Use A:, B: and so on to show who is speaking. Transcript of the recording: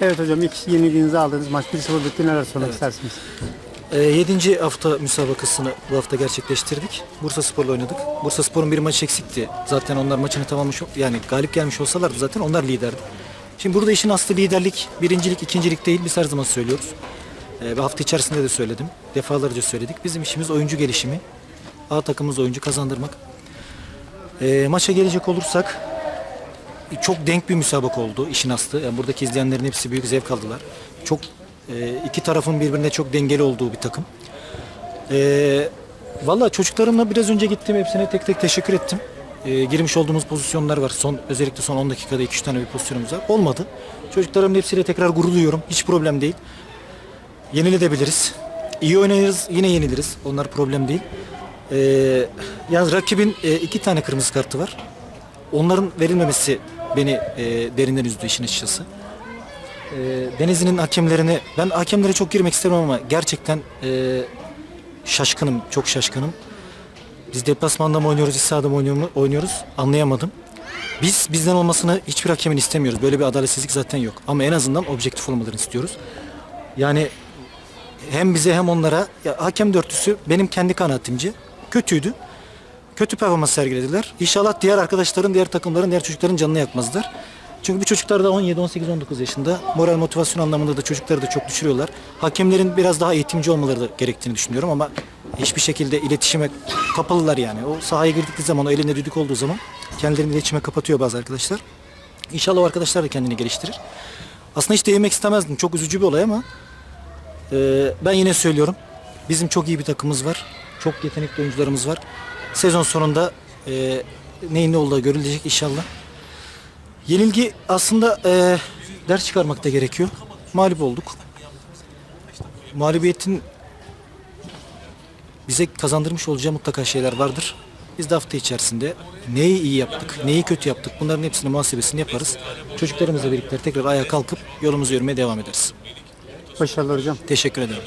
A: Evet hocam ilk yenilginizi aldınız. Maç 1-0 bitti. Neler söylemek istersiniz?
B: 7. Ee, hafta müsabakasını bu hafta gerçekleştirdik. Bursa Spor'la oynadık. Bursa Spor'un bir maç eksikti. Zaten onlar maçını tamamlamış, yani galip gelmiş olsalardı zaten onlar liderdi. Şimdi burada işin aslı liderlik, birincilik, ikincilik değil. Biz her zaman söylüyoruz. Ee, ve hafta içerisinde de söyledim. Defalarca söyledik. Bizim işimiz oyuncu gelişimi. A takımımız oyuncu kazandırmak. Ee, maça gelecek olursak çok denk bir müsabaka oldu işin aslı. Yani buradaki izleyenlerin hepsi büyük zevk aldılar. Çok e, iki tarafın birbirine çok dengeli olduğu bir takım. E, Valla çocuklarımla biraz önce gittim. Hepsine tek tek teşekkür ettim. E, girmiş olduğumuz pozisyonlar var. Son özellikle son 10 dakikada 2-3 tane bir pozisyonumuz var. Olmadı. Çocuklarımın hepsiyle tekrar gurur duyuyorum. Hiç problem değil. Yenilebiliriz. İyi oynarız, yine yeniliriz. Onlar problem değil. E, yalnız rakibin e, iki tane kırmızı kartı var. Onların verilmemesi beni e, derinden üzdü işin açıkçası. E, Denizli'nin hakemlerini, ben hakemlere çok girmek istemem ama gerçekten e, şaşkınım, çok şaşkınım. Biz deplasmanda mı oynuyoruz, iç sahada mı oynuyor- oynuyoruz anlayamadım. Biz bizden olmasını hiçbir hakemin istemiyoruz. Böyle bir adaletsizlik zaten yok. Ama en azından objektif olmalarını istiyoruz. Yani hem bize hem onlara ya, hakem dörtlüsü benim kendi kanaatimce kötüydü. Kötü performans sergilediler. İnşallah diğer arkadaşların, diğer takımların, diğer çocukların canını yakmazlar. Çünkü bu çocuklar da 17, 18, 19 yaşında. Moral motivasyon anlamında da çocukları da çok düşürüyorlar. Hakemlerin biraz daha eğitimci olmaları da gerektiğini düşünüyorum ama hiçbir şekilde iletişime kapalılar yani. O sahaya girdikleri zaman, o elinde düdük olduğu zaman kendilerini iletişime kapatıyor bazı arkadaşlar. İnşallah o arkadaşlar da kendini geliştirir. Aslında hiç değinmek istemezdim. Çok üzücü bir olay ama ee, ben yine söylüyorum. Bizim çok iyi bir takımımız var. Çok yetenekli oyuncularımız var. Sezon sonunda e, neyin ne olduğu görülecek inşallah. Yenilgi aslında e, ders çıkarmak da gerekiyor. Mağlup olduk. Mağlubiyetin bize kazandırmış olacağı mutlaka şeyler vardır. Biz de hafta içerisinde neyi iyi yaptık, neyi kötü yaptık bunların hepsini muhasebesini yaparız. Çocuklarımızla birlikte tekrar ayağa kalkıp yolumuzu yürümeye devam ederiz.
A: Başarılar hocam.
B: Teşekkür ederim.